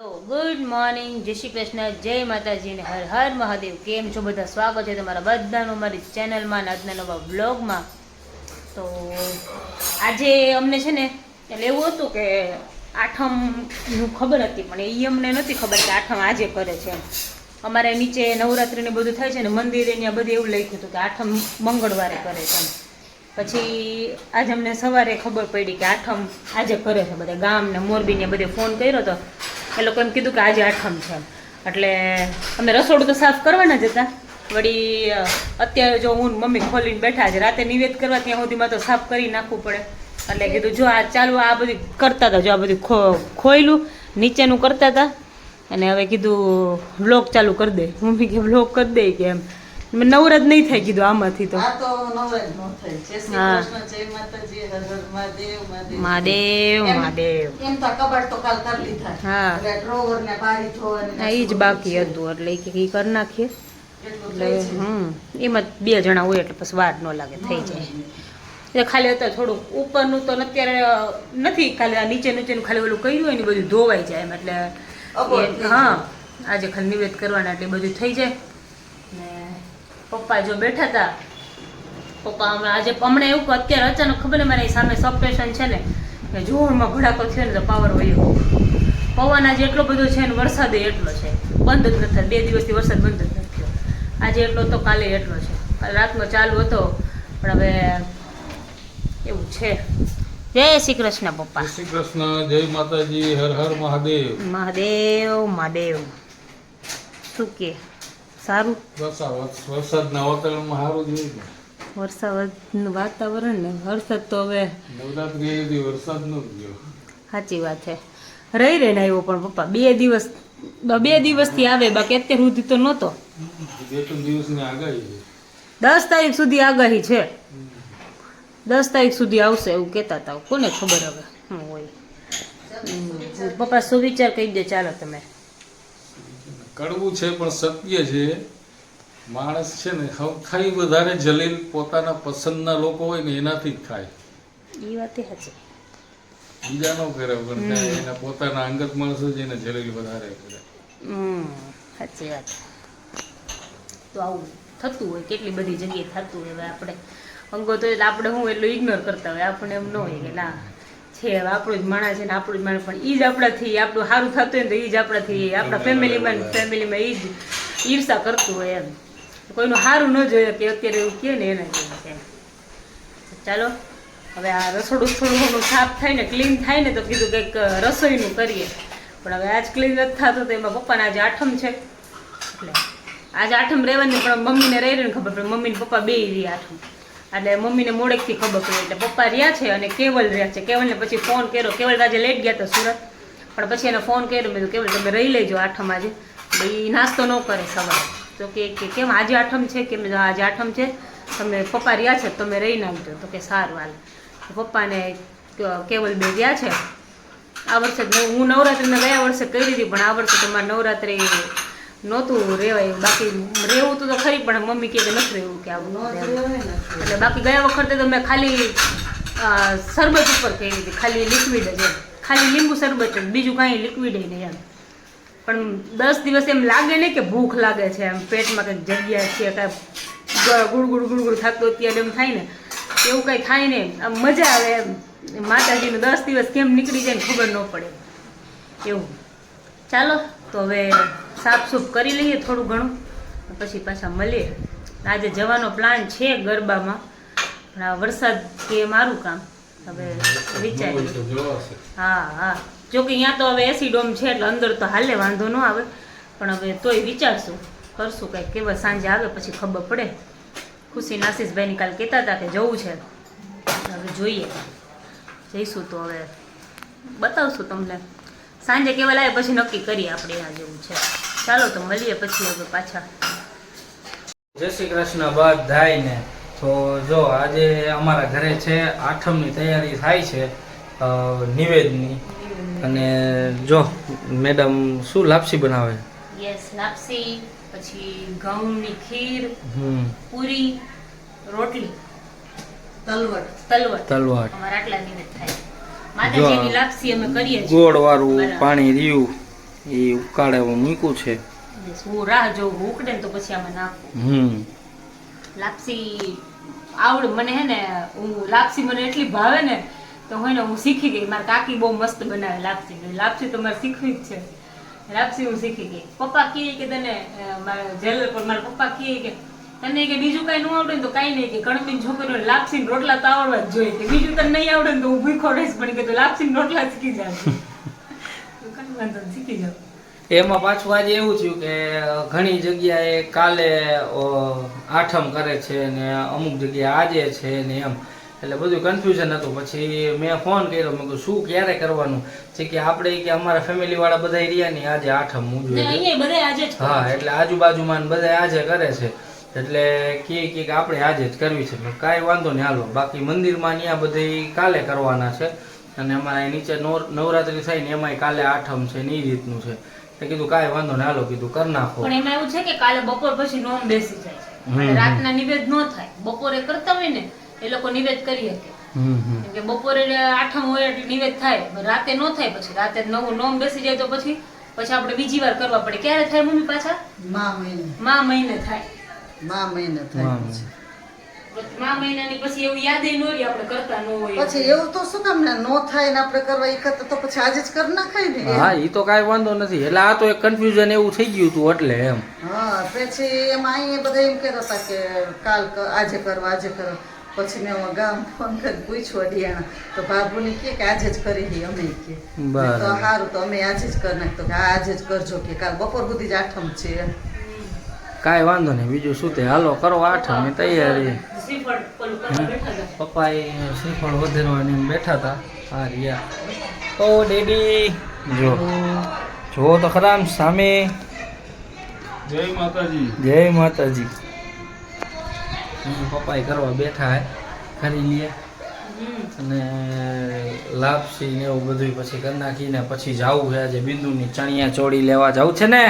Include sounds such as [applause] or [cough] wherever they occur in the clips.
તો good morning, જય શ્રી કૃષ્ણ, જય માતાજી ને હર હર મહાદેવ. કેમ છો? બધા સ્વાગત છે તમારા બધાનું મારી ચેનલમાં અને આજના નવા બ્લોગમાં તો આજે અમને છે ને એટલે એવું હતું કે આઠમનું ખબર હતી, પણ એ અમને નથી ખબર કે આઠમ આજે કરે છે અમારે નીચે નવરાત્રિને બધું થાય છે ને, મંદિરે ત્યાં બધું એવું લખ્યું હતું કે આઠમ મંગળવારે કરે છે પછી આજે અમને સવારે ખબર પડી કે આઠમ આજે કરે છે. બધા ગામ ને મોરબીને બધે ફોન કર્યો તો એ લોકો એમ કીધું કે આજે આઠમ છે એટલે અમે રસોડું તો સાફ કરવાના જ હતા. વળી અત્યારે જો હું મમ્મી ખોલીને બેઠા છે, રાતે નિવેદ કરવા ત્યાં સુધીમાં તો સાફ કરી નાખવું પડે. એટલે કીધું, જો આ ચાલુ, આ બધું કરતા હતા, જો આ બધું ખોયલું, નીચેનું કરતા હતા. અને હવે કીધું બ્લોક ચાલુ કરી દે. મમ્મી કે બ્લોક કરી દે? કે એમ. નવરાત નહીં થાય કીધું આમાંથી તો. મહાદેવ, મહાદેવ. હા. એ જ બાકી. હતું એટલે એ કે કરી નાખીએ. એટલે હમ. એમાં બે જણા હોય એટલે પછી વાર ન લાગે થઈ જાય. એટલે ખાલી અત્યારે થોડુંક ઉપરનું તો અત્યારે નથી ખાલી આ નીચે નીચેનું ખાલી ઓલું કર્યું હોય ને બધું ધોવાઈ જાય એમ એટલે હા. આજે ખાલી નિવેદ કરવાના એટલે બધું થઈ જાય. પપ્પા જો બેઠા હતા પપ્પા અમે આજે હમણાં એવું કે અત્યારે અચાનક ખબર ને મારી સામે સબસ્ટેશન છે ને કે જોરમાં ભડાકો થયો ને તો પાવર વયો પવન આજે એટલો બધો છે ને વરસાદ એટલો છે. બંધ જ નથી. બે દિવસથી વરસાદ બંધ જ નથી થયો. આજે એટલો તો કાલે એટલો છે. કાલે રાતનો ચાલુ હતો પણ હવે એવું છે. જય શ્રી કૃષ્ણ પપ્પા. જય શ્રી કૃષ્ણ જય માતાજી હર હર મહાદેવ. મહાદેવ મહાદેવ. શું કે? સારું? વરસાદના વાતાવરણમાં સારું જોઈએ વરસાદનું વાતાવરણ ને વરસાદ તો હવે નવરાત્રી વરસાદ નો સાચી વાત છે. રહી રહીને આવ્યો પણ પપ્પા. બે દિવસ બે દિવસથી આવે બાકી અત્યાર સુધી તો નહોતો. બે ત્રણ દિવસની આગાહી છે. દસ તારીખ સુધી આગાહી છે. દસ તારીખ સુધી આવશે એવું કહેતા હતા. કોને ખબર હવે? હું હોય. પપ્પા સુવિચાર કહી દે? ચાલો તમે. કડવું છે પણ સત્ય છે. માણસ છે ને સૌથી વધારે જલીલ પોતાના પસંદના લોકો હોય ને એનાથી જ થાય. એ વાત સાચી. બીજા નો કરે પણ એના પોતાના અંગત માણસો જ એને જલીલ વધારે કરે. હમ સાચી વાત. તો આવું થતું હોય કેટલી બધી જગ્યાએ થતું હોય આપણે અંગો તો આપણે હું એટલું ઇગ્નોર કરતા હોય આપણે એમ ન હોય કે ના. છે આપણું જ માણસ છે ને આપણું જ માણસ પણ એ જ આપણાથી આપણું સારું થતું હોય ને તો એ જ આપણાથી આપણા ફેમિલીમાં ફેમિલીમાં એ જ ઈર્ષા કરતું હોય એમ. કોઈનું સારું ન જોઈએ કે અત્યારે એવું કહે ને એના જેવું છે ચાલો હવે આ રસોડું થોડું ઘણું સાફ થાય ને ક્લીન થાય ને તો કીધું કંઈક રસોઈનું કરીએ. પણ હવે આજ ક્લીન નથી થતું તો એમાં પપ્પાને આજે આઠમ છે. એટલે આજે આઠમ રહેવાની પણ મમ્મીને રહી રહીને ખબર પડે મમ્મી ને પપ્પા બે રહી આઠમ. એટલે મમ્મીને મોડેકથી ખબર પડી એટલે પપ્પા રહ્યા છે અને કેવલ રહ્યા છે. કેવલને પછી ફોન કર્યો. કેવલ આજે લેટ ગયા હતા સુરત. પણ પછી એને ફોન કર્યો. મેં કેવલ, તમે રહી લેજો આઠમ આજે. ભાઈ નાસ્તો ન કરે સવારે. તો કે કેમ આજે આઠમ છે? કે મેં આજે આઠમ છે. તમે પપ્પા રહ્યા છે તમે રહી નાખજો તો કે, સારું, હાલ. પપ્પાને કેવલ બે રહ્યા છે. આ વર્ષે હું નવરાત્રિને ગયા વર્ષે કરી હતી પણ આ વર્ષે તમારે મારે નવરાત્રિ નહોતું રેવાય બાકી રહેવું તો ખરી પણ મમ્મી કહે કે નથી રહેવું કે આવું. એટલે બાકી ગયા વખતે તો મેં ખાલી શરબત ઉપર કહી હતી ખાલી લિક્વિડ જ ખાલી લીંબુ શરબત બીજું કાંઈ લિક્વિડ નહીં એમ. પણ દસ દિવસ એમ લાગે ને કે ભૂખ લાગે છે એમ. પેટમાં કંઈક જગ્યા છે કાંઈ ગુડ ગુડ ગુડ ગુડ થતું અત્યારે એમ થાય ને. એવું કંઈ થાય ને આમ મજા આવે એમ. માતાજીનું દસ દિવસ કેમ નીકળી જાય ને ખબર ન પડે. એવું. ચાલો. તો હવે સાફ સૂફ કરી લઈએ થોડું ઘણું. પછી પાછા મળીએ. આજે જવાનો પ્લાન છે ગરબામાં. પણ આ વરસાદ કે મારું કામ. હવે વિચારીએ. હા હા. જો કે અહીંયા તો હવે એસી ડોમ છે એટલે અંદર તો હાલે વાંધો ન આવે. પણ હવે તોય વિચારશું. કરશું કંઈક કેવા સાંજે આવે પછી ખબર પડે. ખુશી નાસીસભાઈની કાલ કહેતા હતા કે જવું છે. હવે જોઈએ. જઈશું તો હવે. બતાવશું તમને. સાંજે કેવા લાવે પછી નક્કી કરીએ આપણે આ જેવું છે. ચાલો તો મળીએ પછી હવે પાછા. જય શ્રી કૃષ્ણ બધાયને તો જો આજે અમારા ઘરે છે આઠમની તૈયારી થાય છે નિવેદની અને જો મેડમ શું લાપસી બનાવે? યસ લાપસી પછી ઘઉંની ખીર પૂરી રોટલી તલવટ તલવટ. તલવટ. અમારા આટલા નિવેદ થાય. ગોળ વાળું પાણી રહ્યું એ ઉકાળે મૂક્યું છે. હું રાહ જોઉં ઉકળે તો પછી આમાં નાખું. હમ. લાપસી આવડે મને હે ને હું લાપસી મને એટલી ભાવે ને તો હોય ને હું શીખી ગઈ. મારા કાકી બહુ મસ્ત બનાવે લાપસી. લાપસી તો મારે શીખવી જ છે. લાપસી હું શીખી ગઈ. પપ્પા કહે કે તને મારા જેલર પર મારા પપ્પા કહે કે તને કે બીજું કઈ ન આવડે ને તો કઈ નહીં કે કણબીન છોકરીઓ લાપસી રોટલા તો આવડવા જ જોઈએ. કે બીજું તને નહીં આવડે ને તો હું ભૂખો રહીશ પણ કે તું લાપસી રોટલા શીખી જાય તો કઈ વાંધો શીખી જાવ એમાં પાછું આજે એવું થયું કે ઘણી જગ્યાએ કાલે આઠમ કરે છે ને અમુક જગ્યાએ આજે છે ને એમ. એટલે બધું કન્ફ્યુઝન હતું. પછી મેં ફોન કર્યો. મેં કહ્યું શું ક્યારે કરવાનું? છે કે આપણે કે અમારા ફેમિલી વાળા બધા રહ્યા ને આજે આઠમ હું જોઈએ બધા આજે હા એટલે આજુબાજુમાં બધા આજે કરે છે. એટલે કે કે આપણે આજે જ કરવી છે. કાંઈ વાંધો નહીં હાલો. બાકી મંદિરમાં ત્યાં બધી કાલે કરવાના છે. અને અમારા નીચે નવરાત્રી થાય ને એમાંય કાલે આઠમ છે ને એ રીતનું છે. એટલે કીધું કાંઈ વાંધો નહીં હાલો કીધું કરી નાખો. પણ એમાં એવું છે કે કાલે બપોર પછી નોમ બેસી જાય છે. રાતના નિવેદ ન થાય. બપોરે કરતા હોય ને એ લોકો નિવેદ કરી શકે. હમ હમ. કેમ કે બપોરે આઠમ હોય એટલે નિવેદ થાય. રાતે ન થાય પછી. રાતે નવું નોમ બેસી જાય તો પછી પછી આપણે બીજી વાર કરવા પડે. ક્યારે થાય મમ્મી પાછા? મા મહિને. મા મહિને થાય. મા મહિને થાય. મહિનાની પછી એવું યાદ ન રહે આપણે કરતા ન હોય. પછી એવું તો શું કામ ને નો થાય ને આપણે કરવા એ કરતા તો પછી આજે જ કરી નાખાય ને. હા એ તો કાંઈ વાંધો નથી. એટલે આ તો એક કન્ફ્યુઝન એવું થઈ ગયું હતું એટલે એમ. હા પછી એમાં અહીંયા બધા એમ કહેતા હતા કે કાલ આજે કરવા આજે કરવા. પછી મેં ગામ ફોન કરી પૂછ્યું અડિયાણા. તો બાબુને કે આજે જ કરી દઈએ અમે કે બરાબર. તો સારું તો અમે આજે જ કરી નાખતો કે આજે જ કરજો કે કાલ બપોર સુધી જ આઠમ છે. કાંઈ વાંધો નહીં બીજું શું તે? હાલો કરો આઠમની તૈયારી. શ્રીફળ પેલું કરવા બેઠા હતા. પપ્પા એ શ્રીફળ વધેરવાની બેઠા હતા. હા રિયા ઓ ડેડી જો. જો તો ખરા સામે. જય માતાજી. જય માતાજી. પપ્પા કરવા બેઠા હે કરી લઈએ અને લાપસી ને એવું બધું પછી કરી નાખીને પછી જવું છે આજે બિંદુની ચણિયા ચોળી લેવા જવું છે ને?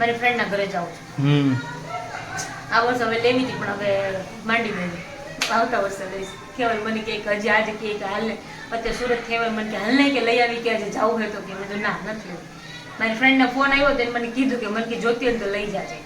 મારી ફ્રેન્ડના ઘરે જાઉં છું. આ વર્ષ હવે લેવી હતી પણ હવે માંડી ગઈ. આવતા વર્ષે લઈશ કહેવાય મને કે હજી આજે કે હાલ ને અત્યારે સુરત કહેવાય મને કે હાલ નહીં કે લઈ આવી કે આજે જવું હોય તો કે. મેં તો ના નથી મારી ફ્રેન્ડનો ફોન આવ્યો તો એને મને કીધું કે મને કે જોતી હોય તો લઈ જાજે.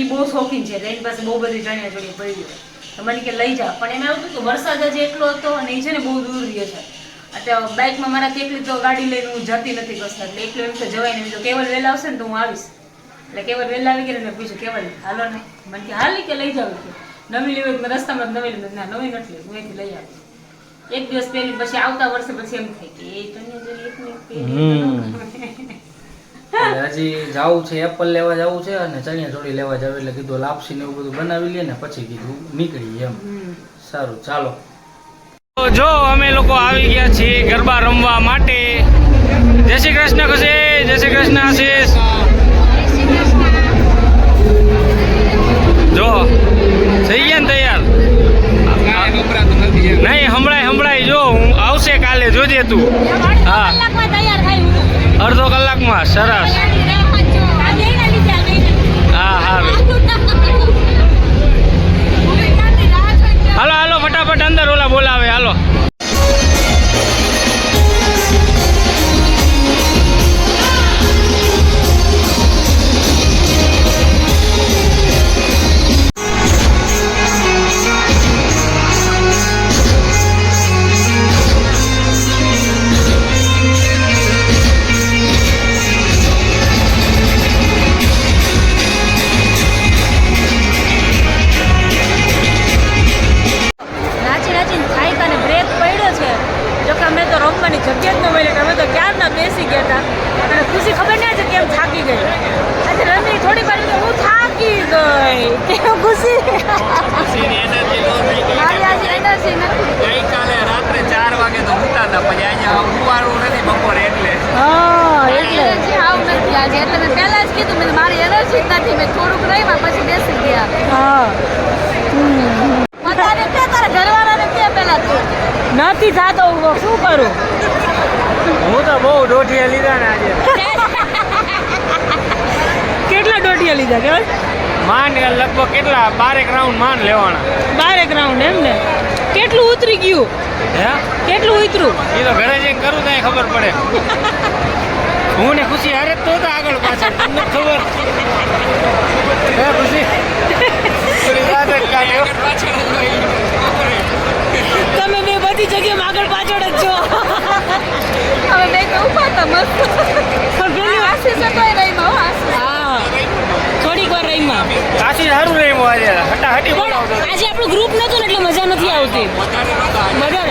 એ બહુ શોખીન છે એની પાસે બહુ બધી ચણિયા ચોળી પડી હોય. તો મને કે લઈ જા. પણ એમાં એવું હતું કે વરસાદ જ એટલો હતો અને એ છે ને બહુ દૂર રહ્યો છે. અત્યારે બાઇકમાં મારા કેટલી તો ગાડી લઈને હું જતી નથી કસર એટલે એકલું એમ તો જવાય નહીં. તો કેવલ વહેલા આવશે ને તો હું આવીશ. એટલે કેવલ વહેલા આવી ગઈ મેં પૂછ્યું કેવલ હાલો ને. મને કે હાલી કે લઈ જાવ કે નવી લેવું મેં રસ્તામાં નવી લીધું ના નવી નથી લેવું. એથી લઈ આવી. એક દિવસ પહેલી પછી આવતા વર્ષે પછી એમ થાય કે એ એટલે હજી જવું છે એપલ લેવા જવું છે અને ચણિયા ચોળી લેવા જવું. એટલે કીધું લાપસી ને એવું બધું બનાવી લઈએ ને પછી કીધું નીકળી એમ. સારું ચાલો. જો અમે લોકો આવી ગયા છીએ ગરબા રમવા માટે. જય શ્રી કૃષ્ણ ખુશી જય શ્રી કૃષ્ણ આશીષ. જો થઈ ગયા ને તૈયાર? નહીં હમણાં હમણાં જો હું આવશે કાલે જોજે તું. હા. અડધો કલાકમાં સરસ. ખુશી મારી આજે એનર્જી નથી ગઈકાલે રાત્રે ચાર વાગે તો ઉઠતા હતા પછી અહીંયા ઉવાળું નથી બપોરે એટલે હા એનર્જી આવ નથી આજે એટલે. મેં પહેલા જ કીધું મેં મારી એનર્જી જ નથી મેં થોડુંક રહીમાં પછી બેસી ગયા હા. બધાને કે તારા ઘરવાળાને કે પહેલા તું નથી થતો હું શું કરું? હું તો બહુ દોઢિયા લીધા ને આજે. કેટલા દોઢિયા લીધા કેવાય માન લગભગ કેટલા? બારેક રાઉન્ડ માન લેવાના. બારેક રાઉન્ડ એમ ને? કેટલું ઉતરી ગયું? હે? કેટલું ઉતરું? એ તો ઘરે જઈને કરું ત્યાં ખબર પડે. હું ને ખુશી હારે જ તો હતા આગળ પાછળ. તમને ખબર. હે ખુશી. તમે બે બધી જગ્યામાં આગળ પાછળ જ છો. હવે બે ઊભા હતા મસ્ત પેલી વાર- આશીષ હતો એ રહીમાં હો આશીષ હા થોડીક વાર રહીમાં કાશી સારું રહે હું આજે આપણું ગ્રુપ નતું ને એટલે મજા નથી આવતી. મજા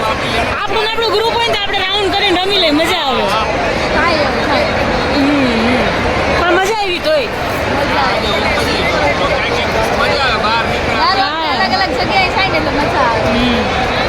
આપણું આપણું ગ્રુપ હોય ને તો આપણે રાઉન્ડ કરીને રમી લઈએ મજા આવે. પણ મજા આવી તોય. મજા આવે અલગ અલગ જગ્યાએ થાય ને એટલે મજા આવે.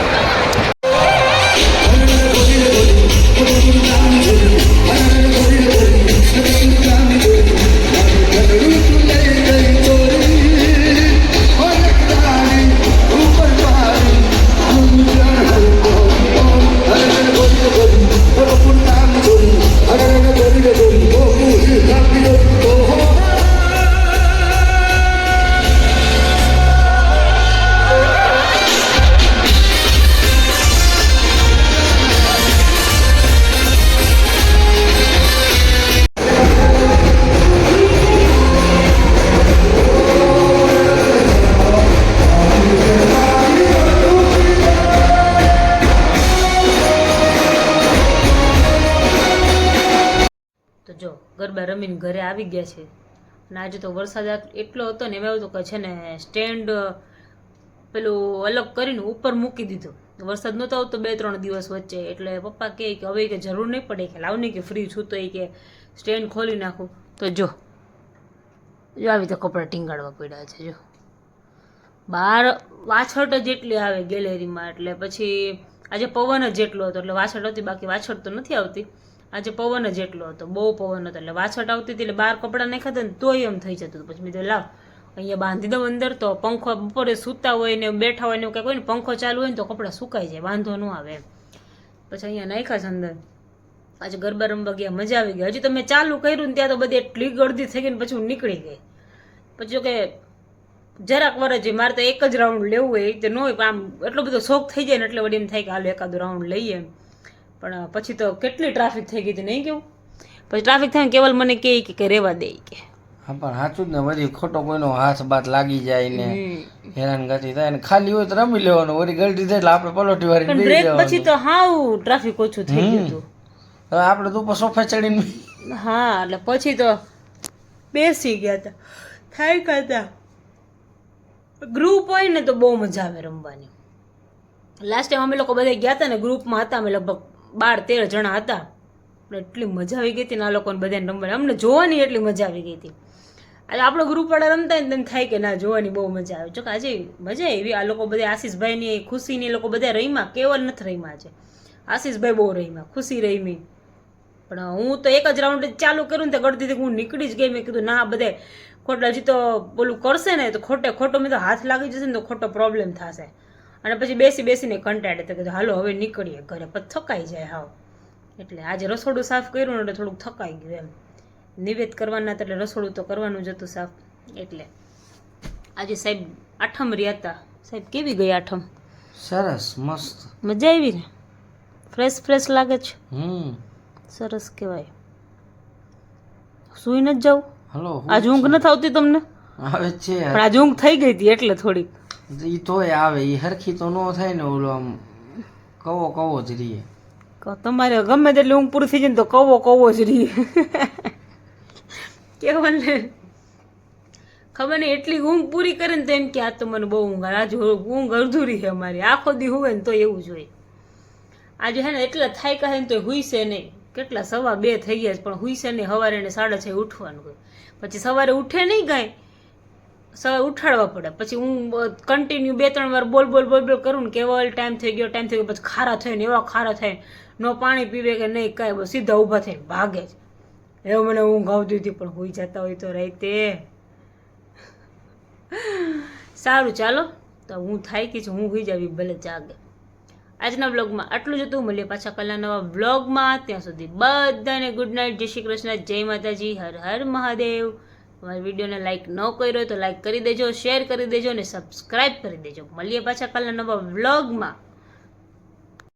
ગરબા રમીને ઘરે આવી ગયા છે. અને આજે તો વરસાદ એટલો હતો ને એવું હતું કે છે ને સ્ટેન્ડ પેલું અલગ કરીને ઉપર મૂકી દીધું. વરસાદ નહોતો આવતો બે ત્રણ દિવસ વચ્ચે, એટલે પપ્પા કહે કે હવે કે જરૂર નહીં પડે, કે લાવ નહીં કે ફ્રી છું તો એ કે સ્ટેન્ડ ખોલી નાખું. તો જો જો આવી રીતે કપડાં ટીંગાડવા પડ્યા છે, જો. બહાર વાછટ જ એટલી આવે ગેલેરીમાં એટલે પછી આજે પવન જ જેટલો હતો, એટલે વાછટ હતી, બાકી વાછટ તો નથી આવતી. આજે પવન જ એટલો હતો, બહુ પવન હતો. એટલે વાછટ આવતી હતી એટલે બહાર કપડાં નાખ્યા ખાતા ને તોય એમ થઈ જતું હતું. પછી મેં લાવ, અહીંયા બાંધી દઉં અંદર તો પંખો બપોરે સૂતા હોય ને બેઠા હોય ને એવું કંઈક હોય ને, પંખો ચાલુ હોય ને તો કપડાં સુકાઈ જાય, વાંધો ન આવે પછી અહીંયા નાખ્યા છે અંદર. આજે ગરબા રમવા ગયા, મજા આવી ગઈ. હજી તો મેં ચાલુ કર્યું ને ત્યાં તો બધી એટલી ગળદી થઈ ગઈ ને પછી હું નીકળી ગઈ. પછી કે જરાક વાર જ મારે તો એક જ રાઉન્ડ લેવું હોય તે ન હોય આમ એટલો બધો શોખ થઈ જાય ને એટલે વળી એમ થાય કે, હાલો, એકાદો રાઉન્ડ લઈએ એમ. પણ પછી તો કેટલી ટ્રાફિક થઈ ગઈ હતી નહીં કેવું? પછી ટ્રાફિક થાય ને કેવલ મને કહે કે રહેવા દે કે. હા પણ સાચું જ ને વળી ખોટો કોઈનો હાથ બાત લાગી જાય ને હેરાનગતિ થાય ને ખાલી હોય તો રમી લેવાનું વળી ગલતી થાય એટલે આપણે પલોટી વાળી બ્રેક પછી તો હાવ ટ્રાફિક ઓછું થઈ ગયું હતું. હવે આપણે તો ઉપર સોફા ચડીને હા એટલે પછી તો બેસી ગયા હતા. થાય કરતા ગ્રુપ હોય ને તો બહુ મજા આવે રમવાની. લાસ્ટ ટાઈમ અમે લોકો બધા ગયા હતા ને ગ્રુપમાં હતા અમે લગભગ બાર, તેર જણા હતા. એટલી મજા આવી ગઈ હતી ને આ લોકોને બધાને રમવાની. અમને જોવાની એટલી મજા આવી ગઈ હતી. આજે આપણો ગ્રુપવાળા રમતા ને તેમ થાય કે ના, જોવાની બહુ મજા આવે. જોકે આજે મજા આવી. આ લોકો બધા આશીષભાઈની ખુશીની એ લોકો બધા રહીમાં કેવલ નથી રહીમાં આજે. આશીષભાઈ બહુ રહીમાં ખુશી રહીમી પણ હું તો એક જ રાઉન્ડ ચાલુ કર્યું ને તે ગળતી હું નીકળી જ ગઈ. મેં કીધું, ના, બધે ખોટા હજી તો બોલું કરશે ને તો ખોટે ખોટો મેં તો હાથ લાગી જશે ને તો ખોટો પ્રોબ્લેમ થશે. અને પછી બેસી બેસીને કંટાળે તો કીધું હાલો હવે નીકળીએ ઘરે. પછી થકાઈ જાય હાવ. એટલે આજે રસોડું સાફ કર્યું એટલે થોડુંક થકાઈ ગયું એમ. નિવેદ કરવાના એટલે રસોડું તો કરવાનું જ હતું સાફ. એટલે આજે સાહેબ આઠમ રહ્યા હતા. સાહેબ કેવી ગઈ આઠમ? સરસ મસ્ત. મજા આવી ને? ફ્રેશ ફ્રેશ લાગે છે? હમ. સરસ કહેવાય. સુઈ ન જવું હલો આજ ઊંઘ નથી આવતી તમને? આવે છે. પણ આજ ઊંઘ થઈ ગઈ હતી એટલે થોડીક. ઈ તોય આવે, ઈ હરખી તો ન થાય ને ઓલો આમ કવો કવો જ રહીએ તમારે ગમે તેટલી ઊંઘ પૂરી થઈ જાય ને તો કવો કવો જ રહી [laughs] કેવું ને? ખબર નહીં, એટલી ઊંઘ પૂરી કરે ને તો એમ કે આ તો મને બહુ ઊંઘ. આજ ઊંઘ અડધુરી છે અમારી. આખો દી હોય ને તો એવું જ હોય. આજે હે ને એટલા થાય કહે ને તો હુઈશે નહીં. કેટલા, સવા બે થઈ ગયા છે, પણ હુઈશે નહીં. સવારે ને સાડા છ ઉઠવાનું હોય. પછી સવારે ઉઠે નહીં કાંઈ? સવારે ઉઠાડવા પડે. પછી હું કન્ટિન્યુ બે, ત્રણ વાર બોલ બોલ બોલ બોલ કરું ને કેવલ ટાઈમ થઈ ગયો ટાઈમ થઈ ગયો, પછી ખારા થાય ને એવા ખારા થાય. નો પાણી પીવે કે નહીં, કાંઈ સીધા ઊભા થઈને ભાગે જ એવું મને ઊંઘ આવતી હતી, પણ હોઈ જતા હોય તો રાતે. સારું, ચાલો. તો હું થાય કે હું હોઈ જાવી ભલે જાગે. આજના બ્લોગમાં આટલું જ હતું. મળીએ પાછા કલા નવા બ્લોગમાં ત્યાં સુધી બધાને ગુડ નાઇટ જય શ્રી કૃષ્ણ. જય માતાજી. હર હર મહાદેવ. અમારા વિડીયોને લાઈક ન કર્યો હોય તો લાઈક કરી દેજો શેર કરી દેજો અને સબસ્ક્રાઈબ કરી દેજો. મળીએ પાછા કાલના નવા વ્લોગમાં